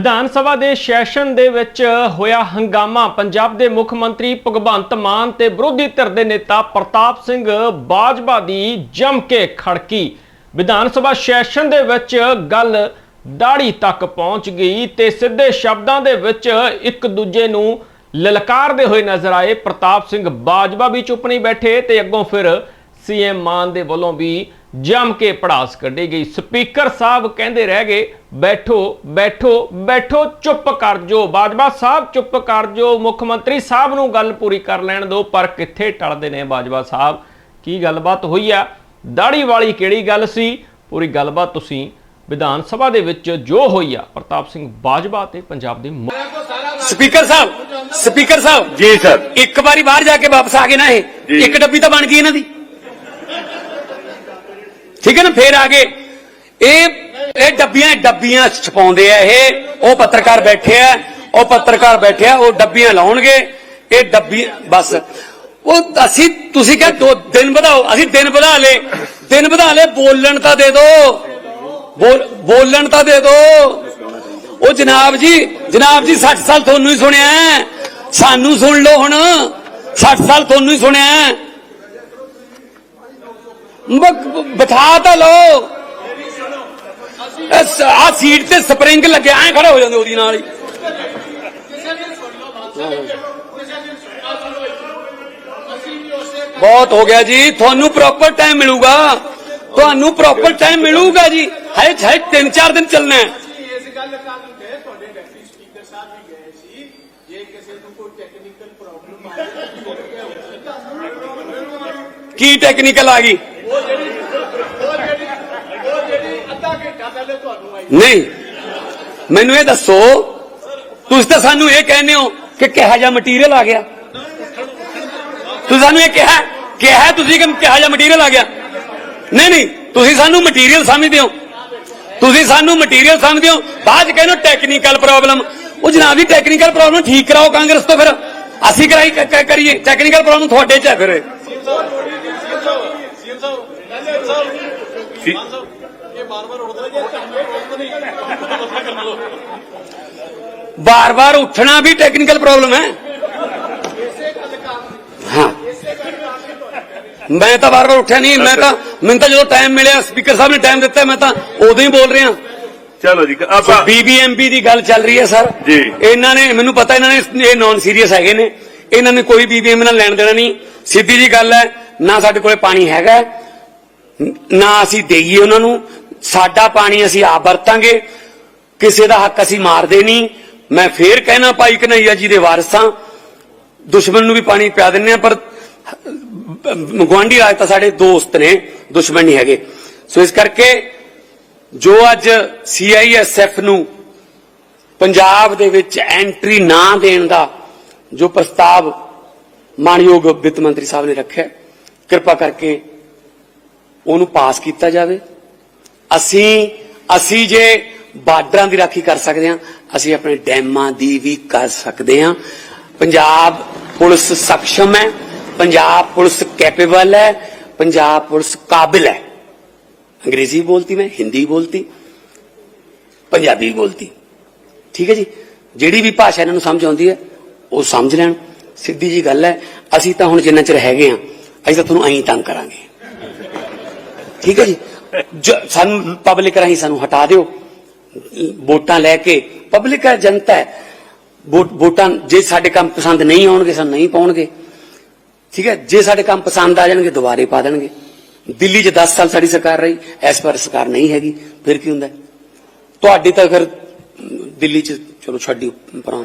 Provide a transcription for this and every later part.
ਵਿਧਾਨ ਸਭਾ ਦੇ ਸੈਸ਼ਨ ਦੇ ਵਿੱਚ ਹੋਇਆ ਹੰਗਾਮਾ। ਪੰਜਾਬ ਦੇ ਮੁੱਖ ਮੰਤਰੀ ਭਗਵੰਤ ਮਾਨ ਤੇ ਵਿਰੋਧੀ ਧਿਰ ਦੇ ਨੇਤਾ ਪ੍ਰਤਾਪ ਸਿੰਘ ਬਾਜਵਾ ਦੀ ਜੰਮ ਕੇ ਖੜਕੀ। ਵਿਧਾਨ ਸਭਾ ਸੈਸ਼ਨ ਦੇ ਵਿੱਚ ਗੱਲ ਦਾੜੀ ਤੱਕ ਪਹੁੰਚ ਗਈ ਤੇ ਸਿੱਧੇ ਸ਼ਬਦਾਂ ਦੇ ਵਿੱਚ ਇੱਕ ਦੂਜੇ ਨੂੰ ਲਲਕਾਰਦੇ ਹੋਏ ਨਜ਼ਰ ਆਏ। ਪ੍ਰਤਾਪ ਸਿੰਘ ਬਾਜਵਾ ਵੀ ਚੁੱਪ ਨਹੀਂ ਬੈਠੇ ਤੇ ਅੱਗੋਂ ਫਿਰ ਸੀਐਮ ਮਾਨ ਦੇ ਵੱਲੋਂ ਵੀ ਜੰਮ ਕੇ ਪੜਾਸ ਕੱਢੀ ਗਈ। ਸਪੀਕਰ ਸਾਹਿਬ ਕਹਿੰਦੇ ਰਹਿ ਗਏ ਬੈਠੋ ਬੈਠੋ ਬੈਠੋ ਚੁੱਪ ਕਰ ਜੋ ਬਾਜਵਾ ਸਾਹਿਬ ਚੁੱਪ ਕਰ ਜੋ ਮੁੱਖ ਮੰਤਰੀ ਸਾਹਿਬ ਨੂੰ ਗੱਲ ਪੂਰੀ ਕਰ ਲੈਣ ਦਿਓ ਪਰ ਕਿੱਥੇ ਟਲਦੇ ਨੇ ਬਾਜਵਾ ਸਾਹਿਬ? ਕੀ ਗੱਲਬਾਤ ਹੋਈ ਆ? ਦਾੜੀ ਵਾਲੀ ਕਿਹੜੀ ਗੱਲ ਸੀ? ਪੂਰੀ ਗੱਲਬਾਤ ਤੁਸੀਂ ਵਿਧਾਨ ਸਭਾ ਦੇ ਵਿੱਚ ਜੋ ਹੋਈ ਆ ਪ੍ਰਤਾਪ ਸਿੰਘ ਬਾਜਵਾ ਤੇ ਪੰਜਾਬ ਦੇ ਸਪੀਕਰ ਸਾਹਿਬ ਸਪੀਕਰ ਸਾਹਿਬ ਜੀ ਸਰ। ਇੱਕ ਵਾਰੀ ਬਾਹਰ ਜਾ ਕੇ ਵਾਪਸ ਆ ਗਏ ਨਾ ਇਹ। ਇੱਕ ਡੱਬੀ ਤਾਂ ਬਣ ਗਈ ਇਹਨਾਂ ਦੀ। ਠੀਕ ਹੈ ਨਾ, ਫੇਰ ਆ ਗਏ ਇਹ ਇਹ ਡੱਬੀਆਂ ਡੱਬੀਆਂ ਛਪਾਉਂਦੇ ਆ ਇਹ। ਉਹ ਪੱਤਰਕਾਰ ਬੈਠੇ ਆ, ਉਹ ਪੱਤਰਕਾਰ ਬੈਠੇ ਆ, ਉਹ ਡੱਬੀਆਂ ਲਾਉਣਗੇ। ਇਹ ਡੱਬੀ, ਬਸ। ਉਹ ਅਸੀਂ, ਤੁਸੀਂ ਕਹੇ ਦੋ ਦਿਨ ਵਧਾਓ, ਅਸੀਂ ਦਿਨ ਵਧਾ ਲੇ ਦਿਨ ਵਧਾ ਲੇ ਬੋਲਣ ਤਾਂ ਦੇ ਦਿਓ ਬੋਲਣ ਤਾਂ ਦੇ ਦਿਓ ਉਹ ਜਨਾਬ ਜੀ ਜਨਾਬ ਜੀ 60 ਸਾਲ ਤੁਹਾਨੂੰ ਹੀ ਸੁਣਿਆ। ਸਾਨੂੰ ਸੁਣ ਲਓ ਹੁਣ। 60 ਸਾਲ ਤੁਹਾਨੂੰ ਹੀ ਸੁਣਿਆ। ਬਿਠਾ ਤਾਂ ਲਓ ਆ ਸੀਟ ਤੇ ਸਪਰਿੰਗ ਲੱਗਿਆ ਐ ਖੜੇ ਹੋ ਜਾਂਦੇ ਉਹਦੀ ਨਾਲ ਹੀ ਬਹੁਤ ਹੋ ਗਿਆ ਜੀ ਤੁਹਾਨੂੰ ਪ੍ਰੋਪਰ ਟਾਈਮ ਮਿਲੂਗਾ ਤੁਹਾਨੂੰ ਪ੍ਰੋਪਰ ਟਾਈਮ ਮਿਲੂਗਾ ਜੀ ਹਾਏ ਹਾਏ 3-4 ਦਿਨ ਚੱਲਣਾ ਹੈ ਇਸ ਗੱਲ ਕਾਰਨ ਗਏ ਤੁਹਾਡੇ ਡਿਪਟੀ ਸਪੀਕਰ ਸਾਹਿਬ ਵੀ ਗਏ ਸੀ ਜੇ ਕਿਸੇ ਨੂੰ ਕੋਈ ਟੈਕਨੀਕਲ ਪ੍ਰੋਬਲਮ ਆ ਜਾਏ ਕੀ ਟੈਕਨੀਕਲ ਆ ਗਈ ਉਹ ਜਿਹੜੀ ਅੱਧਾ ਘੰਟਾ ਪਹਿਲੇ ਤੁਹਾਨੂੰ ਆਈ ਨਹੀਂ। ਮੈਨੂੰ ਇਹ ਦੱਸੋ, ਤੁਸੀਂ ਤਾਂ ਸਾਨੂੰ ਇਹ ਕਹਿੰਦੇ ਹੋ ਕਿ ਕਿਹਾ ਜਿਹਾ ਮਟੀਰੀਅਲ ਆ ਗਿਆ। ਤੁਸੀਂ ਸਾਨੂੰ ਇਹ ਕਿਹਾ ਕਿਹਾ ਤੁਸੀਂ ਕਿ ਕਿਹਾ ਜਿਹਾ ਮਟੀਰੀਅਲ ਆ ਗਿਆ। ਨਹੀਂ ਨਹੀਂ, ਤੁਸੀਂ ਸਾਨੂੰ ਮਟੀਰੀਅਲ ਸਮਝਦੇ ਹੋ। ਤੁਸੀਂ ਸਾਨੂੰ ਮਟੀਰੀਅਲ ਸਮਝਦੇ ਹੋ। ਬਾਅਦ ਚ ਕਹਿੰਦੇ ਹੋ ਟੈਕਨੀਕਲ ਪ੍ਰੋਬਲਮ ਉਹ ਜਨਾਬ ਜੀ ਟੈਕਨੀਕਲ ਪ੍ਰੋਬਲਮ ਠੀਕ ਕਰਾਓ ਕਾਂਗਰਸ ਤੋਂ ਫਿਰ। ਅਸੀਂ ਕਰਾਈ ਕਰੀਏ। ਟੈਕਨੀਕਲ ਪ੍ਰੋਬਲਮ ਤੁਹਾਡੇ ਚ ਹੈ ਫਿਰ। ਬਾਰ-ਬਾਰ ਉੱਠਣਾ ਵੀ ਟੈਕਨੀਕਲ ਪ੍ਰੋਬਲਮ ਹੈ। ਹਾਂ। ਮੈਂ ਤਾਂ ਬਾਰ-ਬਾਰ ਉੱਠਿਆ ਨਹੀਂ ਮੈਂ ਤਾਂ ਮੈਨੂੰ ਤਾਂ ਜਦੋਂ ਟਾਈਮ ਮਿਲਿਆ ਸਪੀਕਰ ਸਾਹਿਬ ਨੇ ਟਾਈਮ ਦਿੱਤਾ ਮੈਂ ਤਾਂ ਉਦੋਂ ਹੀ ਬੋਲ ਰਿਹਾ। ਚਲੋ ਜੀ ਆਪਾਂ ਬੀਬੀਐਮਪੀ ਦੀ ਗੱਲ ਚੱਲ ਰਹੀ ਹੈ ਸਰ। ਜੀ। ਇਹਨਾਂ ਨੇ ਮੈਨੂੰ ਪਤਾ ਇਹਨਾਂ ਨੇ ਇਹ ਨਾਨ ਸੀਰੀਅਸ ਹੈਗੇ ਨੇ। ਇਹਨਾਂ ਨੇ ਕੋਈ ਬੀਬੀਐਮ ਨਾਲ ਲੈਣ ਦੇਣਾ ਨਹੀਂ। ਸਿੱਧੀ ਜੀ ਗੱਲ ਹੈ ਨਾ ਸਾਡੇ ਕੋਲੇ ਪਾਣੀ ਹੈਗਾ। ਨਾ ਅਸੀਂ ਦੇਈਏ ਉਹਨਾਂ ਨੂੰ। ਸਾਡਾ ਪਾਣੀ ਅਸੀਂ ਆਪ ਵਰਤਾਂਗੇ। ਕਿਸੇ ਦਾ ਹੱਕ ਅਸੀਂ ਮਾਰਦੇ ਨਹੀਂ। ਮੈਂ ਫੇਰ ਕਹਿਣਾ ਭਾਈ ਕਨਈਆ ਜੀ ਦੇ ਵਾਰਸਾਂ ਦੁਸ਼ਮਣ ਨੂੰ ਵੀ ਪਾਣੀ ਪਿਆ ਦਿੰਨੇ ਆ ਪਰ ਗਵਾਂਢੀ ਰਾਜ ਤਾਂ ਸਾਡੇ ਦੋਸਤ ਨੇ, ਦੁਸ਼ਮਣ ਨਹੀਂ ਹੈਗੇ। ਸੋ ਇਸ ਕਰਕੇ ਜੋ ਅੱਜ ਸੀਆਈਐਸਐਫ ਨੂੰ ਪੰਜਾਬ ਦੇ ਵਿੱਚ ਐਂਟਰੀ ਨਾ ਦੇਣ ਦਾ ਜੋ ਪ੍ਰਸਤਾਵ ਮਾਨਯੋਗ ਵਿੱਤ ਮੰਤਰੀ ਸਾਹਿਬ ਨੇ ਰੱਖਿਆ, ਕਿਰਪਾ ਕਰਕੇ ਉਹਨੂੰ ਪਾਸ ਕੀਤਾ ਜਾਵੇ। ਅਸੀਂ ਅਸੀਂ ਜੇ ਬਾਰਡਰਾਂ ਦੀ ਰਾਖੀ ਕਰ ਸਕਦੇ ਹਾਂ, ਅਸੀਂ ਆਪਣੇ ਡੈਮਾਂ ਦੀ ਵੀ ਕਰ ਸਕਦੇ ਹਾਂ। ਪੰਜਾਬ ਪੁਲਿਸ ਸક્ષਮ ਹੈ, ਪੰਜਾਬ ਪੁਲਿਸ ਕੈਪੇਬਲ ਹੈ, ਪੰਜਾਬ ਪੁਲਿਸ ਕਾਬਿਲ ਹੈ। ਅੰਗਰੇਜ਼ੀ ਬੋਲਤੀ ਮੈਂ, ਹਿੰਦੀ ਬੋਲਤੀ, ਪੰਜਾਬੀ ਬੋਲਤੀ। ਠੀਕ ਹੈ ਜੀ? ਜਿਹੜੀ ਵੀ ਭਾਸ਼ਾ ਇਹਨਾਂ ਨੂੰ ਸਮਝ ਆਉਂਦੀ ਹੈ, ਉਹ ਸਮਝ ਲੈਣ। ਸਿੱਧੀ ਜੀ ਗੱਲ ਹੈ, ਅਸੀਂ ਤਾਂ ਹੁਣ ਜਿੰਨਾ ਚਿਰ ਹੈਗੇ ਆ ਅਸੀਂ ਤਾਂ ਤੁਹਾਨੂੰ ਐਂ ਤੰਗ ਕਰਾਂਗੇ। ਠੀਕ ਹੈ ਜੀ? ਸਾਨੂੰ ਪਬਲਿਕ ਰਾਹੀਂ ਸਾਨੂੰ ਹਟਾ ਦਿਓ ਵੋਟਾਂ ਲੈ ਕੇ ਪਬਲਿਕ ਹੈ ਜਨਤਾ ਹੈ ਵੋਟ- ਵੋਟਾਂ ਜੇ ਸਾਡੇ ਕੰਮ ਪਸੰਦ ਨਹੀਂ ਆਉਣਗੇ ਸਾਨੂੰ ਨਹੀਂ ਪਾਉਣਗੇ ਠੀਕ ਹੈ ਜੇ ਸਾਡੇ ਕੰਮ ਪਸੰਦ ਆ ਜਾਣਗੇ ਦੁਬਾਰੇ ਪਾ ਦੇਣਗੇ ਦਿੱਲੀ 'ਚ 10 ਸਾਲ ਸਾਡੀ ਸਰਕਾਰ ਰਹੀ ਐਸ ਪਰ ਸਰਕਾਰ ਨਹੀਂ ਹੈਗੀ ਫਿਰ ਕੀ ਹੁੰਦਾ ਤੁਹਾਡੀ ਤਾਂ ਫਿਰ ਦਿੱਲੀ 'ਚ ਚਲੋ ਛੱਡੀ ਪਰਾਂ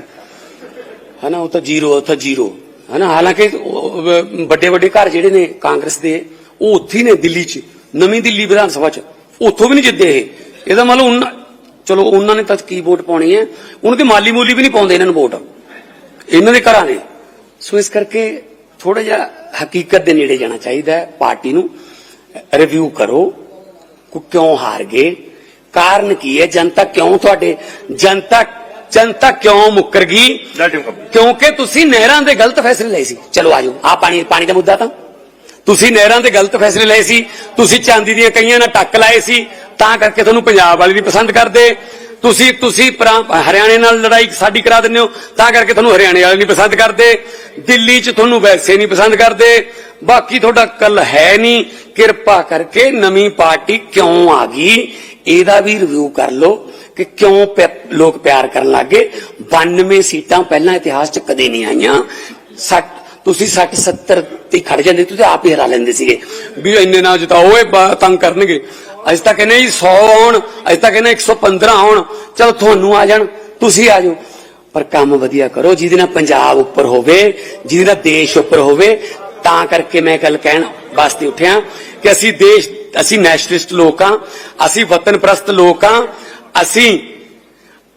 ਹਨਾ ਉਹ ਤਾਂ ਜ਼ੀਰੋ ਉਹ ਤਾਂ ਜ਼ੀਰੋ ਹਨਾ ਹਾਲਾਂਕਿ ਵੱਡੇ ਵੱਡੇ ਘਰ ਜਿਹੜੇ ਨੇ ਕਾਂਗਰਸ ਦੇ ਉਹ ਉੱਥੇ ਹੀ ਨੇ ਦਿੱਲੀ 'ਚ ਨਵੀਂ ਦਿੱਲੀ ਵਿਧਾਨ ਸਭਾ 'ਚ। ਉੱਥੋਂ ਵੀ ਨਹੀਂ ਜਿੱਦੇ ਇਹ। ਇਹਦਾ ਮਤਲਬ ਉਹਨਾਂ ਚਲੋ ਉਹਨਾਂ ਨੇ ਤਾਂ ਕੀ ਵੋਟ ਪਾਉਣੀ ਹੈ? ਉਹਨਾਂ ਦੀ ਮਾਲੀ ਮੂਲੀ ਵੀ ਨਹੀਂ ਪਾਉਂਦੇ ਇਹਨਾਂ ਨੂੰ ਵੋਟ। ਇਹਨਾਂ ਦੇ ਘਰਾਂ ਨੇ। ਸੋ ਇਸ ਕਰਕੇ ਥੋੜਾ ਜਿਹਾ ਹਕੀਕਤ ਦੇ ਨੇੜੇ ਜਾਣਾ ਚਾਹੀਦਾ ਹੈ ਪਾਰਟੀ ਨੂੰ। ਰਿਵਿਊ ਕਰੋ। ਕਿ ਕਿਉਂ ਹਾਰ ਗਏ ਕਾਰਨ ਕੀ ਹੈ? ਜਨਤਾ ਕਿਉਂ ਤੁਹਾਡੇ ਜਨਤਾ ਜਨਤਾ ਕਿਉਂ ਮੁੱਕਰ ਗਈ? ਕਿਉਂਕਿ ਤੁਸੀਂ ਨਹਿਰਾਂ ਦੇ ਗਲਤ ਫੈਸਲੇ ਲਏ ਸੀ। ਚਲੋ ਆਜੋ ਆ ਪਾਣੀ ਪਾਣੀ ਦਾ ਮੁੱਦਾ ਤਾਂ। ਤੁਸੀਂ ਨਹਿਰਾਂ ਦੇ ਗਲਤ ਫੈਸਲੇ ਲਏ ਸੀ, ਤੁਸੀਂ ਚਾਂਦੀ ਦੀਆਂ ਕਈਆਂ ਨਾਲ ਟੱਕ ਲਾਏ ਸੀ, ਤਾਂ ਕਰਕੇ ਤੁਹਾਨੂੰ ਪੰਜਾਬ ਵਾਲੇ ਵੀ ਪਸੰਦ ਕਰਦੇ। ਤੁਸੀਂ ਤੁਸੀਂ ਹਰਿਆਣੇ ਨਾਲ ਲੜਾਈ ਸਾਡੀ ਕਰਾ ਦਿੰਦੇ ਹੋ, ਤਾਂ ਕਰਕੇ ਤੁਹਾਨੂੰ ਹਰਿਆਣੇ ਵਾਲੇ ਨਹੀਂ ਪਸੰਦ ਕਰਦੇ। ਦਿੱਲੀ 'ਚ ਤੁਹਾਨੂੰ ਵੈਸੇ ਨਹੀਂ ਪਸੰਦ ਕਰਦੇ। ਬਾਕੀ ਤੁਹਾਡਾ ਕੱਲ ਹੈ ਨਹੀਂ, ਕਿਰਪਾ ਕਰਕੇ ਨਵੀਂ ਪਾਰਟੀ ਕਿਉਂ ਆ ਗਈ? ਇਹਦਾ ਵੀ ਰਿਵਿਊ ਕਰ ਲਓ ਕਿ ਕਿਉਂ ਲੋਕ ਪਿਆਰ ਕਰਨ ਲੱਗੇ 92 ਸੀਟਾਂ ਪਹਿਲਾਂ ਇਤਿਹਾਸ 'ਚ ਕਦੇ ਨਹੀਂ ਆਈਆਂ। ਤੁਸੀਂ 60 70 ਤੇ ਖੜ ਜਾਂਦੇ, ਤੁਸੀਂ ਆਪ ਹੀ ਹਰਾ ਲੈਂਦੇ ਸੀਗੇ। ਵੀ ਇੰਨੇ ਨਾ ਜਿਤਾਓ, ਇਹ ਤੰਗ ਕਰਨਗੇ। ਅੱਜ ਤੱਕ ਕਹਿੰਦੇ ਜੀ 100 ਆਉਣ ਅੱਜ ਤੱਕ ਕਹਿੰਦੇ 115 ਆਉਣ ਚਲੋ ਤੁਹਾਨੂੰ ਆ ਜਾਣ, ਤੁਸੀਂ ਆ ਜਾਓ। ਪਰ ਕੰਮ ਵਧੀਆ ਕਰੋ, ਜਿਹਦੇ ਨਾਲ ਪੰਜਾਬ ਉੱਪਰ ਹੋਵੇ, ਜਿਹਦੇ ਨਾਲ ਦੇਸ਼ ਉੱਪਰ ਹੋਵੇ, ਤਾਂ ਕਰਕੇ ਮੈਂ ਗੱਲ ਕਹਿਣ ਵਾਸਤੇ ਉੱਠਿਆ ਕਿ ਅਸੀਂ ਦੇਸ਼, ਅਸੀਂ ਨੈਸ਼ਨਲਿਸਟ ਲੋਕ ਹਾਂ, ਅਸੀਂ ਵਤਨ ਪ੍ਰਸਤ ਲੋਕ ਹਾਂ, ਅਸੀਂ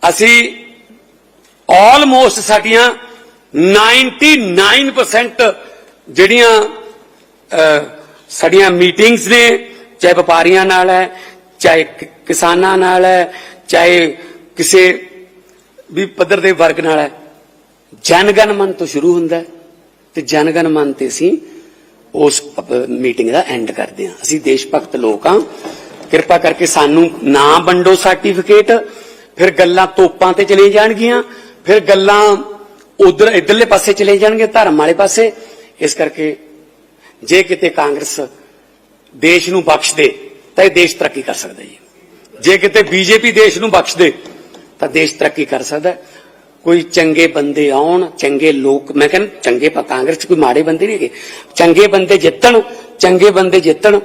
ਅਸੀਂ ਆਲਮੋਸਟ ਸਾਡੀਆਂ 99% ਜਿਹੜੀਆਂ ਸਾਡੀਆਂ ਮੀਟਿੰਗਸ ਨੇ, ਚਾਹੇ ਵਪਾਰੀਆਂ ਨਾਲ ਹੈ, ਚਾਹੇ ਕਿਸਾਨਾਂ ਨਾਲ ਹੈ, ਚਾਹੇ ਕਿਸੇ ਵੀ ਪੱਧਰ ਦੇ ਵਰਗ ਨਾਲ ਹੈ ਜਨਗਣ ਮਨ ਤੋਂ ਸ਼ੁਰੂ ਹੁੰਦਾ ਤੇ ਜਨਗਣ ਮਨ ਤੇ ਅਸੀਂ ਉਸ ਮੀਟਿੰਗ ਦਾ ਐਂਡ ਕਰਦੇ ਹਾਂ। ਅਸੀਂ ਦੇਸ਼ ਭਗਤ ਲੋਕ ਹਾਂ। ਕਿਰਪਾ ਕਰਕੇ ਸਾਨੂੰ ਨਾ ਵੰਡੋ ਸਰਟੀਫਿਕੇਟ ਫਿਰ ਗੱਲਾਂ ਤੋਪਾਂ ਤੇ ਚਲੇ ਜਾਣਗੀਆਂ, ਫਿਰ ਗੱਲਾਂ ਉਧਰ ਇਧਰਲੇ ਪਾਸੇ ਚਲੇ ਜਾਣਗੇ, ਧਰਮ ਵਾਲੇ ਪਾਸੇ। ਇਸ ਕਰਕੇ ਜੇ ਕਿਤੇ ਕਾਂਗਰਸ ਦੇਸ਼ ਨੂੰ ਬਖਸ਼ ਦੇ ਤਾਂ ਇਹ ਦੇਸ਼ ਤਰੱਕੀ ਕਰ ਸਕਦਾ ਜੀ। ਜੇ ਕਿਤੇ ਬੀਜੇਪੀ ਦੇਸ਼ ਨੂੰ ਬਖਸ਼ ਦੇ ਤਾਂ ਦੇਸ਼ ਤਰੱਕੀ ਕਰ ਸਕਦਾ। ਕੋਈ ਚੰਗੇ ਬੰਦੇ ਆਉਣ, ਚੰਗੇ ਲੋਕ, ਮੈਂ ਕਹਿੰਦਾ ਚੰਗੇ ਕਾਂਗਰਸ ਚ ਕੋਈ ਮਾੜੇ ਬੰਦੇ ਨਹੀਂ ਹੈਗੇ। ਚੰਗੇ ਬੰਦੇ ਜਿੱਤਣ, ਚੰਗੇ ਬੰਦੇ ਜਿੱਤਣ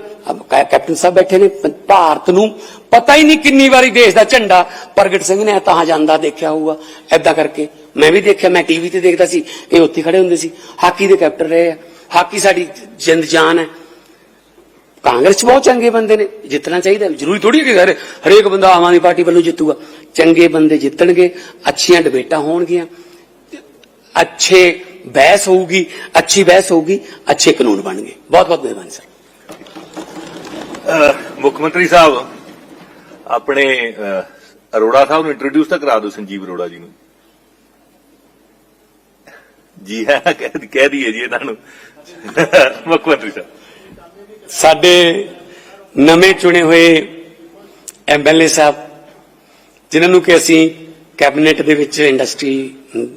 ਕੈਪਟਨ ਸਾਹਿਬ ਬੈਠੇ ਨੇ ਭਾਰਤ ਨੂੰ ਪਤਾ ਹੀ ਨਹੀਂ ਕਿੰਨੀ ਵਾਰੀ ਦੇਸ਼ ਦਾ ਝੰਡਾ ਪ੍ਰਗਟ ਸਿੰਘ ਨੇ ਤਾਂ ਜਾਂਦਾ ਦੇਖਿਆ ਹੋਊਗਾ। ਐਦਾਂ ਕਰਕੇ ਮੈਂ ਵੀ ਦੇਖਿਆ, ਮੈਂ ਟੀਵੀ ਤੇ ਦੇਖਦਾ ਸੀ, ਇਹ ਉੱਥੇ ਖੜੇ ਹੁੰਦੇ ਸੀ। ਹਾਕੀ ਦੇ ਕੈਪਟਨ ਰਹੇ ਆ। ਹਾਕੀ ਸਾਡੀ ਜਿੰਦ ਜਾਨ ਹੈ। ਕਾਂਗਰਸ ਚ ਬਹੁਤ ਚੰਗੇ ਬੰਦੇ ਨੇ, ਜਿੱਤਣਾ ਚਾਹੀਦਾ ਜ਼ਰੂਰੀ ਥੋੜੀ ਕਿ ਹਰ ਹਰੇਕ ਬੰਦਾ ਆਮ ਆਦਮੀ ਪਾਰਟੀ ਵੱਲੋਂ ਜਿੱਤੂਗਾ। ਚੰਗੇ ਬੰਦੇ ਜਿੱਤਣਗੇ, ਅੱਛੀਆਂ ਡਿਬੇਟਾਂ ਹੋਣਗੀਆਂ। ਅੱਛੇ ਬਹਿਸ ਹੋਊਗੀ, ਅੱਛੀ ਬਹਿਸ ਹੋਊਗੀ, ਅੱਛੇ ਕਾਨੂੰਨ ਬਣਨਗੇ। ਬਹੁਤ ਬਹੁਤ ਮਿਹਰਬਾਨੀ, ਸਰ। ਮੁੱਖ ਮੰਤਰੀ ਸਾਹਿਬ, ਆਪਣੇ ਅਰੋੜਾ ਸਾਹਿਬ ਨੂੰ ਇੰਟਰੋਡਿਊਸ ਤਾਂ ਕਰਾ ਦਿਓ ਸੰਜੀਵ ਅਰੋੜਾ ਜੀ ਨੂੰ। ਜੀ ਹਾਂ, ਕਹਿ ਕਹਿ ਦਈਏ ਜੀ ਇਹਨਾਂ ਨੂੰ। ਮੁੱਖ ਮੰਤਰੀ ਸਾਹਿਬ। ਸਾਡੇ ਨਵੇਂ ਚੁਣੇ ਹੋਏ ਐਮਐਲਏ ਸਾਹਿਬ, ਜਿਨ੍ਹਾਂ ਨੂੰ ਕਿ ਅਸੀਂ ਕੈਬਨਿਟ ਦੇ ਵਿੱਚ ਇੰਡਸਟਰੀ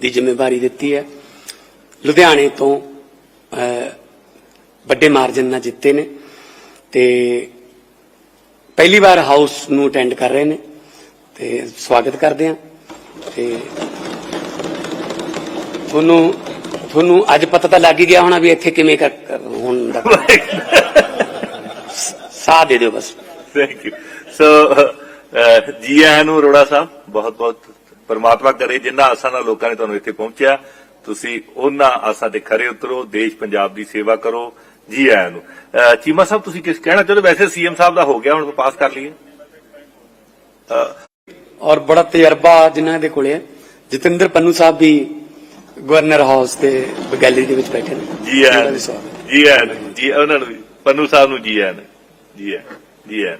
ਦੀ ਜ਼ਿੰਮੇਵਾਰੀ ਦਿੱਤੀ ਹੈ, ਲੁਧਿਆਣੇ ਤੋਂ ਵੱਡੇ ਮਾਰਜਨ ਨਾਲ ਜਿੱਤੇ ਨੇ ਤੇ ਪਹਿਲੀ ਵਾਰ ਹਾਊਸ ਨੂੰ ਅਟੈਂਡ ਕਰ ਰਹੇ ਨੇ ਤੇ ਸਵਾਗਤ ਕਰਦੇ ਹਾਂ ਤੇ ਤੁਹਾਨੂੰ ਤੁਹਾਨੂੰ ਅੱਜ ਪਤਾ ਤਾਂ ਲੱਗ ਹੀ ਗਿਆ ਹੋਣਾ ਵੀ ਇੱਥੇ ਕਿਵੇਂ ਕਰ ਹੋਣ ਦਾ ਸਾਥ ਦੇ ਦਿਓ ਬਸ। ਥੈਂਕ ਯੂ ਸੋ ਜੀ ਆਇਆਂ ਨੂੰ ਅਰੋੜਾ ਸਾਹਿਬ ਬਹੁਤ ਬਹੁਤ ਪਰਮਾਤਮਾ ਕਰੇ ਜਿੰਨਾ ਆਸਾਂ ਨਾਲ ਲੋਕਾਂ ਨੇ ਤੁਹਾਨੂੰ ਇੱਥੇ ਪਹੁੰਚਿਆ। ਤੁਸੀਂ ਉਹਨਾਂ ਆਸਾਂ ਤੇ ਖਰੇ ਉਤਰੋ ਦੇਸ਼ ਪੰਜਾਬ ਦੀ ਸੇਵਾ ਕਰੋ ਜੀ ਆਇਆਂ ਨੂੰ। ਅਹ, ਚੀਮਾ ਸਾਹਿਬ ਤੁਸੀਂ ਕਿਸ ਕਹਿਣਾ ਚਾਹੁੰਦੇ? ਵੈਸੇ ਸੀਐਮ ਸਾਹਿਬ ਦਾ ਹੋ ਗਿਆ ਹੁਣ ਪਾਸ ਕਰ ਲਈਏ। ਔਰ ਬੜਾ ਤਜਰਬਾ ਜਿਨ੍ਹਾਂ ਦੇ ਕੋਲੇ ਹੈ। ਜਤਿੰਦਰ ਪੰਨੂ ਸਾਹਿਬ ਵੀ ਗਵਰਨਰ ਹਾਊਸ ਤੇ ਗੈਲਰੀ ਦੇ ਵਿੱਚ ਬੈਠੇ ਨੇ ਜੀ ਆਇਆਂ ਨੂੰ। ਜੀ ਆਇਆਂ ਨੂੰ ਜੀ ਉਹਨਾਂ ਨੂੰ ਵੀ, ਪੰਨੂ ਸਾਹਿਬ ਨੂੰ ਜੀ ਆਇਆਂ ਨੂੰ ਜੀ ਆਇਆਂ ਜੀ ਆਇਆਂ।